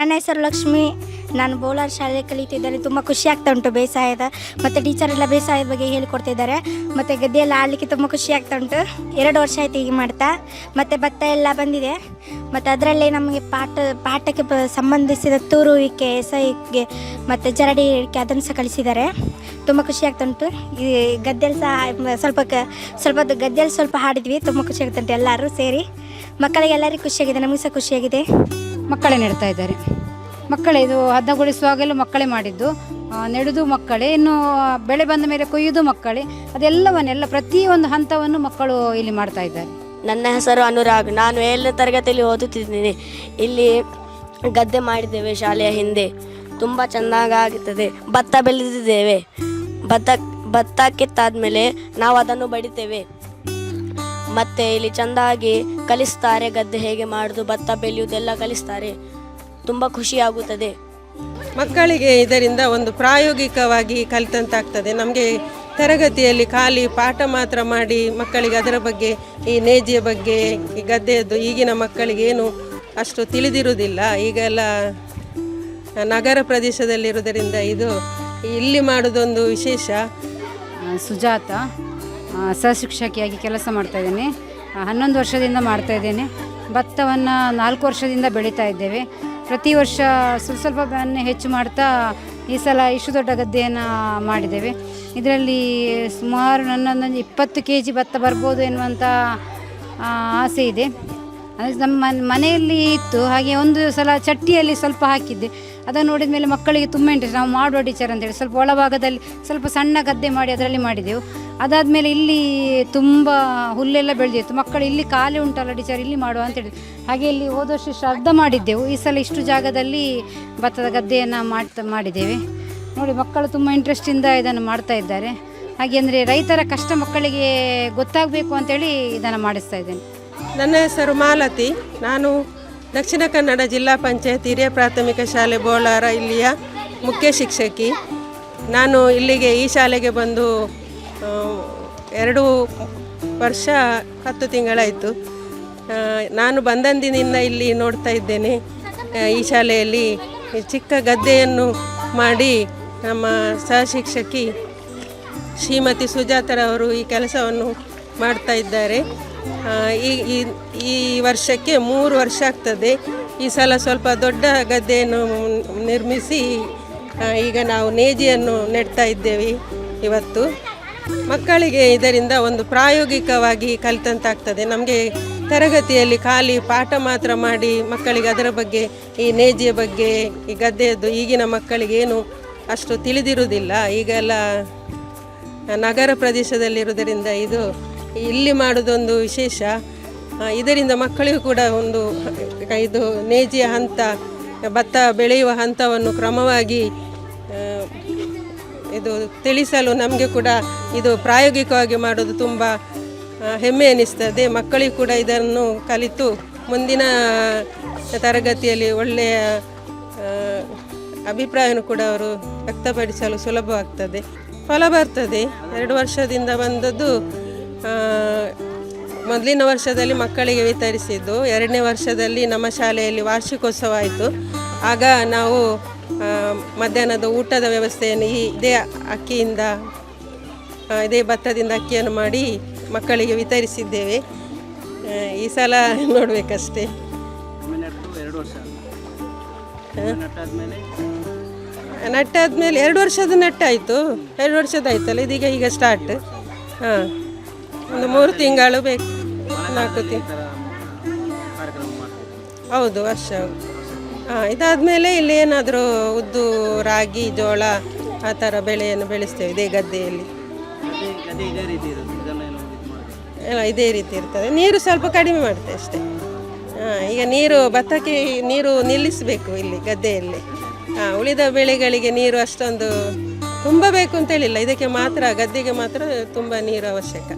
ನನ್ನ ಹೆಸರು ಲಕ್ಷ್ಮಿ. ನಾನು ಬೋಲಾರ್ ಶಾಲೆ ಕಲಿತಿದ್ದೇನೆ ತುಂಬ ಖುಷಿ ಆಗ್ತಾ ಉಂಟು ಬೇಸಾಯದ. ಮತ್ತು ಟೀಚರ್ ಎಲ್ಲ ಬೇಸಾಯದ ಬಗ್ಗೆ ಹೇಳಿಕೊಡ್ತಿದ್ದಾರೆ. ಮತ್ತು ಗದ್ದೆಯೆಲ್ಲ ಆಡಲಿಕ್ಕೆ ತುಂಬ ಖುಷಿ ಆಗ್ತಾ ಉಂಟು. ಎರಡು ವರ್ಷ ಆಯ್ತು ಹೀಗೆ ಮಾಡ್ತಾ. ಮತ್ತು ಭತ್ತ ಎಲ್ಲ ಬಂದಿದೆ. ಮತ್ತು ಅದರಲ್ಲೇ ನಮಗೆ ಪಾಠ, ಪಾಠಕ್ಕೆ ಸಂಬಂಧಿಸಿದ ತೂರುವಿಕೆ ಎಸೈಕೆ ಮತ್ತು ಜರಡಿ ಇಳಿಕೆ ಅದನ್ನು ಸಹ ಕಲಿಸಿದ್ದಾರೆ ತುಂಬ ಖುಷಿ ಆಗ್ತಾ ಉಂಟು. ಈ ಗದ್ದೆಯಲ್ಲಿ ಸಹ ಸ್ವಲ್ಪ ಕ, ಸ್ವಲ್ಪ ಗದ್ದೆಯಲ್ಲಿ ಸ್ವಲ್ಪ ಹಾಡಿದ್ವಿ. ತುಂಬ ಖುಷಿ ಆಗ್ತಾ ಉಂಟು ಎಲ್ಲರೂ ಸೇರಿ. ಮಕ್ಕಳಿಗೆ ಎಲ್ಲರಿಗೂ ಖುಷಿಯಾಗಿದೆ ನಮಗೆ ಸಹ ಖುಷಿಯಾಗಿದೆ. ಮಕ್ಕಳೇ ನೆಡ್ತಾ ಇದ್ದಾರೆ. ಮಕ್ಕಳೇ ಇದು ಹದ್ದಗೊಳಿಸುವಾಗಲೂ ಮಕ್ಕಳೇ ಮಾಡಿದ್ದು. ಆ, ನೆಡುದು ಮಕ್ಕಳೇ ಇನ್ನು ಬೆಳೆ ಬಂದ ಮೇಲೆ ಕೊಯ್ಯುವುದು ಮಕ್ಕಳೇ. ಅದೆಲ್ಲವನ್ನೆಲ್ಲ ಪ್ರತಿಯೊಂದು ಹಂತವನ್ನು ಮಕ್ಕಳು ಇಲ್ಲಿ ಮಾಡ್ತಾ ಇದ್ದಾರೆ. ನನ್ನ ಹೆಸರು ಅನುರಾಗ್. ನಾನು ಏಳನೇ ತರಗತಿಯಲ್ಲಿ ಓದುತ್ತಿದ್ದೀನಿ. ಇಲ್ಲಿ ಗದ್ದೆ ಮಾಡಿದ್ದೇವೆ ಶಾಲೆಯ ಹಿಂದೆ. ತುಂಬ ಚೆನ್ನಾಗಾಗುತ್ತದೆ ಭತ್ತ ಬೆಳೆದಿದ್ದೇವೆ. ಭತ್ತ ಭತ್ತ ಕಿತ್ತಾದ್ಮೇಲೆ ನಾವು ಅದನ್ನು ಬಡಿತೇವೆ ಮತ್ತೆ ಇಲ್ಲಿ ಚೆಂದಾಗಿ ಕಲಿಸ್ತಾರೆ ಗದ್ದೆ ಹೇಗೆ ಮಾಡೋದು ಭತ್ತ ಬೆಳೆಯುವುದೆಲ್ಲ ಕಲಿಸ್ತಾರೆ. ತುಂಬ ಖುಷಿಯಾಗುತ್ತದೆ. ಮಕ್ಕಳಿಗೆ ಇದರಿಂದ ಒಂದು ಪ್ರಾಯೋಗಿಕವಾಗಿ ಕಲಿತಂತಾಗ್ತದೆ. ನಮಗೆ ತರಗತಿಯಲ್ಲಿ ಖಾಲಿ ಪಾಠ ಮಾತ್ರ ಮಾಡಿ ಮಕ್ಕಳಿಗೆ ಅದರ ಬಗ್ಗೆ ಈ ನೇಜಿಯ ಬಗ್ಗೆ ಈ ಗದ್ದೆಯದ್ದು ಈಗಿನ ಮಕ್ಕಳಿಗೆ ಏನು ಅಷ್ಟು ತಿಳಿದಿರುವುದಿಲ್ಲ. ಈಗೆಲ್ಲ ನಗರ ಪ್ರದೇಶದಲ್ಲಿರುವುದರಿಂದ ಇದು ಇಲ್ಲಿ ಮಾಡೋದೊಂದು ವಿಶೇಷ. ಸುಜಾತ. ಸಹಶಿಕ್ಷಕಿಯಾಗಿ ಕೆಲಸ ಮಾಡ್ತಾ ಇದ್ದೇನೆ. ಆ, ಹನ್ನೊಂದು ವರ್ಷದಿಂದ ಮಾಡ್ತಾ ಇದ್ದೇನೆ. ಭತ್ತವನ್ನು ನಾಲ್ಕು ವರ್ಷದಿಂದ ಬೆಳೀತಾ ಇದ್ದೇವೆ. ಪ್ರತಿ ವರ್ಷ ಸ್ವಲ್ಪ ಸ್ವಲ್ಪ ಹೆಚ್ಚು ಮಾಡ್ತಾ ಈ ಸಲ ಇಷ್ಟು ದೊಡ್ಡ ಗದ್ದೆಯನ್ನು ಮಾಡಿದ್ದೇವೆ. ಇದರಲ್ಲಿ ಸುಮಾರು ನನ್ನೊಂದೊಂದು ಇಪ್ಪತ್ತು ಕೆ ಜಿ ಭತ್ತ ಬರ್ಬೋದು ಎನ್ನುವಂಥ ಆಸೆ ಇದೆ. ಅದು ನಮ್ಮ ಮನ್- ಮನೆಯಲ್ಲಿ ಇತ್ತು, ಹಾಗೆ ಒಂದು ಸಲ ಚಟ್ಟಿಯಲ್ಲಿ ಸ್ವಲ್ಪ ಹಾಕಿದ್ದೆ. ಅದನ್ನು ನೋಡಿದ ಮೇಲೆ ಮಕ್ಕಳಿಗೆ ತುಂಬ ಇಂಟ್ರೆಸ್ಟ್ ನಾವು ಮಾಡುವ ಟೀಚರ್ ಅಂತೇಳಿ ಸ್ವಲ್ಪ ಒಳಭಾಗದಲ್ಲಿ ಸ್ವಲ್ಪ ಸಣ್ಣ ಗದ್ದೆ ಮಾಡಿ ಅದರಲ್ಲಿ ಮಾಡಿದೆವು. ಅದಾದಮೇಲೆ ಇಲ್ಲಿ ತುಂಬ ಹುಲ್ಲೆಲ್ಲ ಬೆಳೆದಿತ್ತು. ಮಕ್ಕಳು ಇಲ್ಲಿ ಖಾಲಿ ಉಂಟಲ್ಲ ಟೀಚರ್ ಇಲ್ಲಿ ಮಾಡುವ ಅಂತೇಳಿ ಹಾಗೆ ಇಲ್ಲಿ ಹೋದ ವರ್ಷ ಶ್ರದ್ಧ ಮಾಡಿದ್ದೆವು. ಈ ಸಲ ಇಷ್ಟು ಜಾಗದಲ್ಲಿ ಭತ್ತದ ಗದ್ದೆಯನ್ನು ಮಾಡ್ತಾ ಮಾಡಿದ್ದೇವೆ. ನೋಡಿ, ಮಕ್ಕಳು ತುಂಬ ಇಂಟ್ರೆಸ್ಟಿಂದ ಇದನ್ನು ಮಾಡ್ತಾ ಇದ್ದಾರೆ. ಹಾಗೆ ಅಂದರೆ ರೈತರ ಕಷ್ಟ ಮಕ್ಕಳಿಗೆ ಗೊತ್ತಾಗಬೇಕು ಅಂತೇಳಿ ಇದನ್ನು ಮಾಡಿಸ್ತಾ ಇದ್ದೇನೆ. ನನ್ನ ಹೆಸರು ಮಾಲತಿ. ನಾನು ದಕ್ಷಿಣ ಕನ್ನಡ ಜಿಲ್ಲಾ ಪಂಚಾಯತ್ ಹಿರಿಯ ಪ್ರಾಥಮಿಕ ಶಾಲೆ ಬೋಳಾರ ಇಲ್ಲಿಯ ಮುಖ್ಯ ಶಿಕ್ಷಕಿ. ನಾನು ಇಲ್ಲಿಗೆ ಈ ಶಾಲೆಗೆ ಬಂದು ಎರಡು ವರ್ಷ ಹತ್ತು ತಿಂಗಳಾಯಿತು. ನಾನು ಬಂದಂದಿನಿಂದ ಇಲ್ಲಿ ನೋಡ್ತಾ ಇದ್ದೇನೆ. ಈ ಶಾಲೆಯಲ್ಲಿ ಚಿಕ್ಕ ಗದ್ದೆಯನ್ನು ಮಾಡಿ ನಮ್ಮ ಸಹಶಿಕ್ಷಕಿ ಶ್ರೀಮತಿ ಸುಜಾತರವರು ಈ ಕೆಲಸವನ್ನು ಮಾಡ್ತಾ ಇದ್ದಾರೆ. ಈ, ಈ- ವರ್ಷಕ್ಕೆ ಮೂರು ವರ್ಷ ಆಗ್ತದೆ. ಈ ಸಲ ಸ್ವಲ್ಪ ದೊಡ್ಡ ಗದ್ದೆಯನ್ನು ನಿರ್ಮಿಸಿ ಈಗ ನಾವು ನೇಜಿಯನ್ನು ನೆಡ್ತಾ ಇದ್ದೇವೆ ಇವತ್ತು. ಮಕ್ಕಳಿಗೆ ಇದರಿಂದ ಒಂದು ಪ್ರಾಯೋಗಿಕವಾಗಿ ಕಲಿತಂತಾಗ್ತದೆ. ನಮಗೆ ತರಗತಿಯಲ್ಲಿ ಖಾಲಿ ಪಾಠ ಮಾತ್ರ ಮಾಡಿ ಮಕ್ಕಳಿಗೆ ಅದರ ಬಗ್ಗೆ, ಈ ನೇಜಿಯ ಬಗ್ಗೆ, ಈ ಗದ್ದೆಯದ್ದು ಈಗಿನ ಮಕ್ಕಳಿಗೇನು ಅಷ್ಟು ತಿಳಿದಿರುವುದಿಲ್ಲ. ಈಗೆಲ್ಲ ನಗರ ಪ್ರದೇಶದಲ್ಲಿರುವುದರಿಂದ ಇದು ಇಲ್ಲಿ ಮಾಡೋದೊಂದು ವಿಶೇಷ. ಇದರಿಂದ ಮಕ್ಕಳಿಗೂ ಕೂಡ ಒಂದು ಇದು ನೇಜಿಯ ಹಂತ, ಭತ್ತ ಬೆಳೆಯುವ ಹಂತವನ್ನು ಕ್ರಮವಾಗಿ ಇದು ತಿಳಿಸಲು ನಮಗೆ ಕೂಡ ಇದು ಪ್ರಾಯೋಗಿಕವಾಗಿ ಮಾಡೋದು ತುಂಬ ಹೆಮ್ಮೆ ಅನ್ನಿಸ್ತದೆ ಮಕ್ಕಳಿಗೂ ಕೂಡ ಇದನ್ನು ಕಲಿತು ಮುಂದಿನ ತರಗತಿಯಲ್ಲಿ ಒಳ್ಳೆಯ ಅಭಿಪ್ರಾಯವನ್ನು ಕೂಡ ಅವರು ವ್ಯಕ್ತಪಡಿಸಲು ಸುಲಭವಾಗ್ತದೆ. ಫಲ ಬರ್ತದೆ. ಎರಡು ವರ್ಷದಿಂದ ಬಂದದ್ದು ಮೊದಲಿನ ವರ್ಷದಲ್ಲಿ ಮಕ್ಕಳಿಗೆ ವಿತರಿಸಿದ್ದು, ಎರಡನೇ ವರ್ಷದಲ್ಲಿ ನಮ್ಮ ಶಾಲೆಯಲ್ಲಿ ವಾರ್ಷಿಕೋತ್ಸವ ಆಯಿತು. ಆಗ ನಾವು ಮಧ್ಯಾಹ್ನದ ಊಟದ ವ್ಯವಸ್ಥೆಯನ್ನು ಈ ಇದೇ ಅಕ್ಕಿಯಿಂದ ಇದೇ ಭತ್ತದಿಂದ ಅಕ್ಕಿಯನ್ನು ಮಾಡಿ ಮಕ್ಕಳಿಗೆ ವಿತರಿಸಿದ್ದೇವೆ. ಈ ಸಲ ನೋಡಬೇಕಷ್ಟೇ. ನಟ್ಟಾದ್ಮೇಲೆ ಎರಡು ವರ್ಷದ ನಟ್ಟಾಯಿತು. ಎರಡು ವರ್ಷದ ಆಯ್ತಲ್ಲ ಇದೀಗ ಈಗ ಸ್ಟಾರ್ಟ್ ಹಾಂ. ಒಂದು ಮೂರು ತಿಂಗಳು ಬೇಕು. ನಾಲ್ಕು ತಿಂಗಳು ಹೌದು, ವರ್ಷ. ಹಾಂ ಇದಾದಮೇಲೆ ಇಲ್ಲಿ ಏನಾದರೂ ಉದ್ದು ರಾಗಿ, ಜೋಳ ಆ ಥರ ಬೆಳೆಯನ್ನು ಬೆಳೆಸ್ತೇವೆ ಇದೇ ಗದ್ದೆಯಲ್ಲಿ. ಇದೇ ರೀತಿ ಇರ್ತದೆ. ನೀರು ಸ್ವಲ್ಪ ಕಡಿಮೆ ಮಾಡ್ತೇವೆ ಅಷ್ಟೇ. ಹಾಂ ಈಗ ನೀರು ಭತ್ತಕ್ಕೆ ನೀರು ನಿಲ್ಲಿಸಬೇಕು ಇಲ್ಲಿ ಗದ್ದೆಯಲ್ಲಿ. ಹಾಂ ಉಳಿದ ಬೆಳೆಗಳಿಗೆ ನೀರು ಅಷ್ಟೊಂದು ತುಂಬ ಬೇಕು ಅಂತೇಳಿಲ್ಲ ಇದಕ್ಕೆ ಮಾತ್ರ, ಗದ್ದೆಗೆ ಮಾತ್ರ ತುಂಬ ನೀರು ಅವಶ್ಯಕ.